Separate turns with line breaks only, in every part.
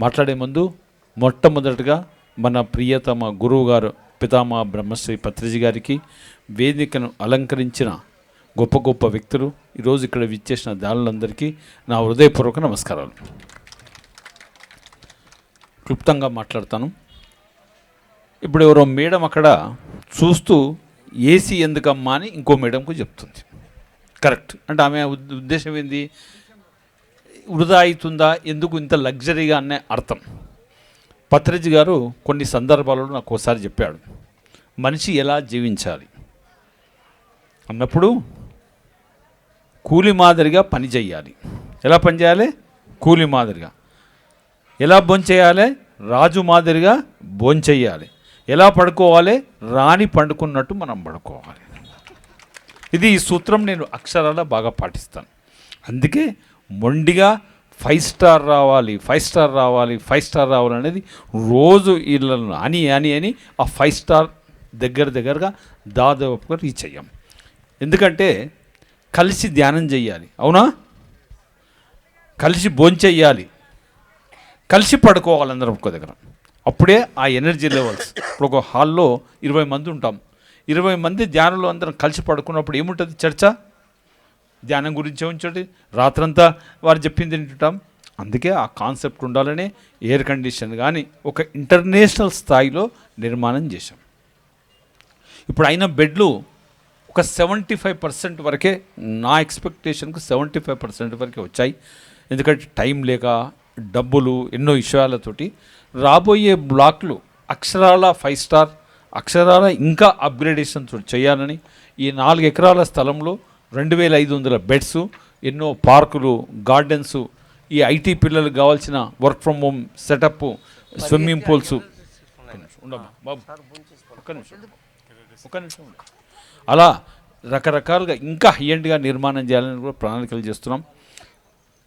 మాట్లాడే ముందు మొట్టమొదటిగా మన ప్రియతమ గురువు గారు పితామా బ్రహ్మశ్రీ పత్రిజీ గారికి వేదికను అలంకరించిన గొప్ప గొప్ప వ్యక్తులు ఈరోజు ఇక్కడ విచ్చేసిన దానులందరికీ నా హృదయపూర్వక నమస్కారాలు. క్లుప్తంగా మాట్లాడతాను. ఇప్పుడు ఎవరో మేడం అక్కడ చూస్తూ ఏసీ ఎందుకమ్మా అని ఇంకో మేడంకు చెప్తుంది. కరెక్ట్. అంటే ఆమె ఉద్దేశం ఏంది? వృధా అవుతుందా ఎందుకు ఇంత లగ్జరీగా అనే అర్థం. పత్రిజీ గారు కొన్ని సందర్భాలలో నాకు ఒకసారి చెప్పాడు. మనిషి ఎలా జీవించాలి? అన్నప్పుడు కూలి మాదిరిగా పని చేయాలి ఎలా పని చేయాలి? కూలి మాదిరిగా. ఎలా భోంచేయాలి? రాజు మాదిరిగా భోంచేయాలి. ఎలా పడుకోవాలి? రాణి పండుకున్నట్టు మనం పడుకోవాలి. ఇది ఈ సూత్రం నేను అక్షరాల బాగా పాటిస్తాను. అందుకే మొండిగా ఫైవ్ స్టార్ రావాలి ఫైవ్ స్టార్ రావాలి ఫైవ్ స్టార్ రావాలి అనేది రోజు వీళ్ళను అని అని అని ఆ ఫైవ్ స్టార్ దగ్గర దగ్గరగా దాదాపుగా రీచ్ అయ్యాం. ఎందుకంటే కలిసి ధ్యానం చేయాలి అవునా? కలిసి భోంచెయ్యాలి కలిసి పడుకోవాలి అందరం ఒక్క దగ్గర. అప్పుడే ఆ ఎనర్జీ లెవెల్స్ ఇప్పుడు ఒక హాల్లో ఇరవై మంది ఉంటాం. ఇరవై మంది ధ్యానంలో అందరం కలిసి పడుకున్నప్పుడు ఏముంటుంది చర్చ? ధ్యానం గురించి ఉంచండి. రాత్రంతా వారు చెప్పింది వింటుంటాం. అందుకే ఆ కాన్సెప్ట్ ఉండాలనే ఎయిర్ కండిషన్ కానీ ఒక ఇంటర్నేషనల్ స్థాయిలో నిర్మాణం చేశాం. ఇప్పుడు అయిన బెడ్లు ఒక సెవెంటీ ఫైవ్ పర్సెంట్ వరకే నా ఎక్స్పెక్టేషన్కు సెవెంటీ ఫైవ్ పర్సెంట్ వరకే వచ్చాయి. ఎందుకంటే టైం లేక డబ్బులు ఎన్నో విషయాలతోటి రాబోయే బ్లాక్లు అక్షరాల ఫైవ్ స్టార్ అక్షరాల ఇంకా అప్గ్రేడేషన్ చేయాలని ఈ నాలుగు ఎకరాల స్థలంలో రెండు వేల ఐదు వందల బెడ్స్ ఎన్నో పార్కులు గార్డెన్స్ ఈ ఐటీ పిల్లలకు కావాల్సిన work from home setup swimming pools. అలా రకరకాలుగా ఇంకా హై ఎండ్గా నిర్మాణం చేయాలని కూడా ప్రణాళికలు చేస్తున్నాం.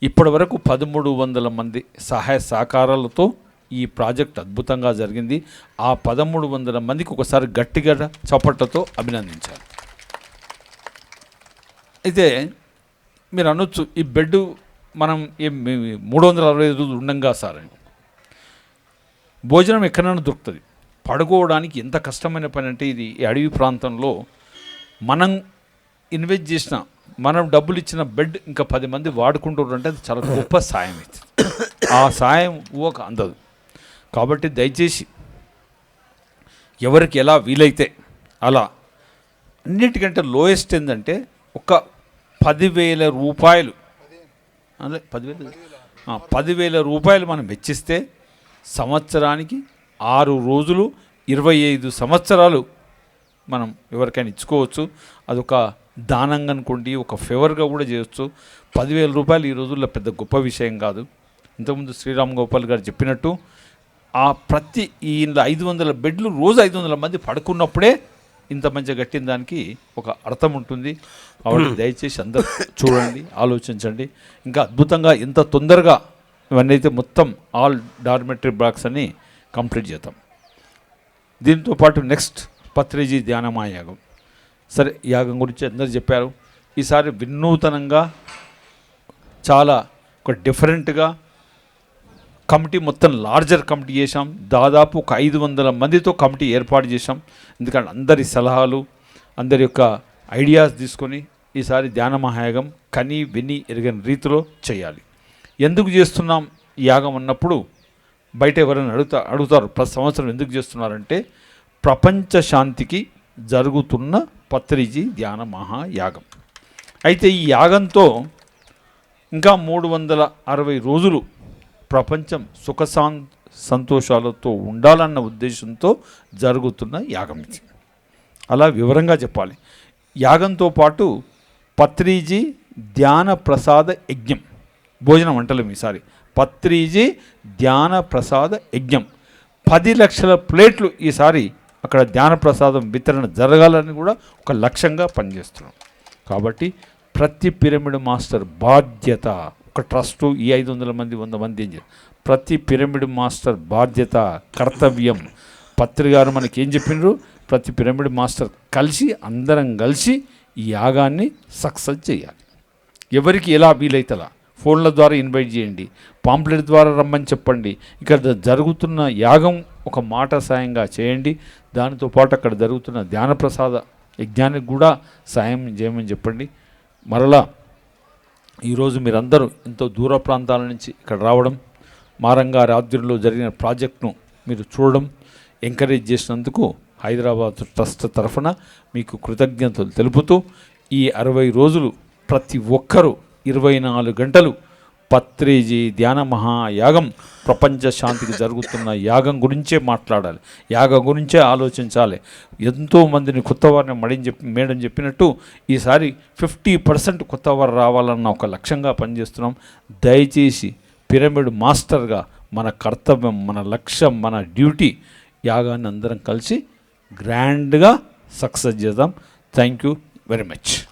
ఇప్పటి వరకు పదమూడు వందల మంది సహాయ సహకారాలతో ఈ ప్రాజెక్ట్ అద్భుతంగా జరిగింది. ఆ పదమూడు వందల మందికి ఒకసారి గట్టిగా చప్పట్లతో అభినందించాలి. అయితే మీరు అనొచ్చు ఈ బెడ్ మనం మూడు వందల అరవై ఐదు రోజులు ఉండంగా సార్ అని. భోజనం ఎక్కడైనా దొరుకుతుంది. పడుకోవడానికి ఎంత కష్టమైన పని అంటే ఇది ఈ అడవి ప్రాంతంలో మనం ఇన్వెస్ట్ చేసిన మనం డబ్బులు ఇచ్చిన బెడ్ ఇంకా పది మంది వాడుకుంటుంటే అది చాలా గొప్ప సాయం అవుతుంది ఆ సాయం ఊక అందదు. కాబట్టి దయచేసి ఎవరికి ఎలా వీలైతే అలా అన్నిటికంటే లోయెస్ట్ ఏంటంటే ఒక పదివేల రూపాయలు. అదే పదివేలు? పదివేల రూపాయలు మనం వెచ్చిస్తే సంవత్సరానికి ఆరు రోజులు ఇరవై ఐదు సంవత్సరాలు మనం ఎవరికైనా ఇచ్చుకోవచ్చు. అదొక దానంగా అనుకోండి ఒక ఫేవర్గా కూడా చేయొచ్చు. పదివేల రూపాయలు ఈ రోజుల్లో పెద్ద గొప్ప విషయం కాదు. ఇంతకుముందు శ్రీరామ్ గోపాల్ గారు చెప్పినట్టు ఆ ప్రతి ఈ ఐదు వందల బెడ్లు రోజు ఐదు వందల మంది పడుకున్నప్పుడే ఇంత మంచిగా కట్టిన దానికి ఒక అర్థం ఉంటుంది. కాబట్టి దయచేసి అందరూ చూడండి ఆలోచించండి. ఇంకా అద్భుతంగా ఎంత తొందరగా ఇవన్నీ అయితే మొత్తం ఆల్ డార్మెటరీ బ్లాక్స్ అని కంప్లీట్ చేద్దాం. దీంతో పాటు నెక్స్ట్ పత్రిజీ ధ్యానమా యాగం. సరే యాగం గురించి అందరు చెప్పారు. ఈసారి వినూతనంగా చాలా ఒక డిఫరెంట్గా కమిటీ మొత్తం లార్జర్ కమిటీ చేసాం దాదాపు ఒక ఐదు వందల మందితో కమిటీ ఏర్పాటు చేసాం ఎందుకంటే అందరి సలహాలు అందరి యొక్క ఐడియాస్ తీసుకొని ఈసారి ధ్యాన మహాయాగం కని విని ఎరగని రీతిలో చేయాలి. ఎందుకు చేస్తున్నాం? యాగం అన్నప్పుడు బయట ఎవరైనా అడుగుతా అడుగుతారు. ప్రతి సంవత్సరం ఎందుకు చేస్తున్నారంటే ప్రపంచ శాంతికి జరుగుతున్న పత్రిజీ ధ్యాన మహాయాగం. అయితే ఈ యాగంతో ఇంకా మూడు వందల అరవై రోజులు ప్రపంచం సుఖ సంతోషాలతో ఉండాలన్న ఉద్దేశంతో జరుగుతున్న యాగం ఇది. అలా వివరంగా చెప్పాలి. యాగంతో పాటు పత్రీజీ ధ్యాన ప్రసాద యజ్ఞం. భోజనం అంటలేము ఈసారి. పత్రీజీ ధ్యాన ప్రసాద యజ్ఞం. పది లక్షల ప్లేట్లు ఈసారి అక్కడ ధ్యాన ప్రసాదం వితరణ జరగాలని కూడా ఒక లక్ష్యంగా పనిచేస్తున్నాం. కాబట్టి ప్రతి పిరమిడ్ మాస్టర్ బాధ్యత ఒక ట్రస్ట్ ఈ ఐదు వందల మంది వంద మంది ఏం ప్రతి పిరమిడ్ మాస్టర్ బాధ్యత కర్తవ్యం. పత్రి గారు మనకి ఏం చెప్పిండ్రు? ప్రతి పిరమిడ్ మాస్టర్ కలిసి అందరం కలిసి ఈ యాగాన్ని సక్సెస్ చేయాలి. ఎవరికి ఎలా వీలైతలా? ఫోన్ల ద్వారా ఇన్వైట్ చేయండి. పాంప్లెట్ ద్వారా రమ్మని చెప్పండి. ఇక్కడ జరుగుతున్న యాగం ఒక మాట సాయంగా చేయండి. దానితో పాటు అక్కడ జరుగుతున్న ధ్యాన ప్రసాద యజ్ఞానికి కూడా సాయం చేయమని చెప్పండి. మరలా ఈరోజు మీరందరూ ఎంతో దూర ప్రాంతాల నుంచి ఇక్కడ రావడం మారంగా రాత్రిలో జరిగిన ప్రాజెక్ట్ను మీరు చూడడం ఎంకరేజ్ చేసినందుకు హైదరాబాద్ ట్రస్ట్ తరఫున మీకు కృతజ్ఞతలు తెలుపుతూ ఈ అరవై రోజులు ప్రతి ఒక్కరూ ఇరవై నాలుగు గంటలు పత్రేజీ ధ్యాన మహాయాగం. ప్రపంచ శాంతికి జరుగుతున్న యాగం గురించే మాట్లాడాలి. యాగం గురించే ఆలోచించాలి. ఎంతో మందిని కొత్త వారిని మడిని చెప్పి మేడం చెప్పినట్టు ఈసారి ఫిఫ్టీ పర్సెంట్ కొత్త వారు రావాలన్న ఒక లక్ష్యంగా పనిచేస్తున్నాం. దయచేసి పిరమిడ్ మాస్టర్గా మన కర్తవ్యం మన లక్ష్యం మన డ్యూటీ యాగాన్ని అందరం కలిసి గ్రాండ్గా సక్సెస్ చేద్దాం. Thank you very much.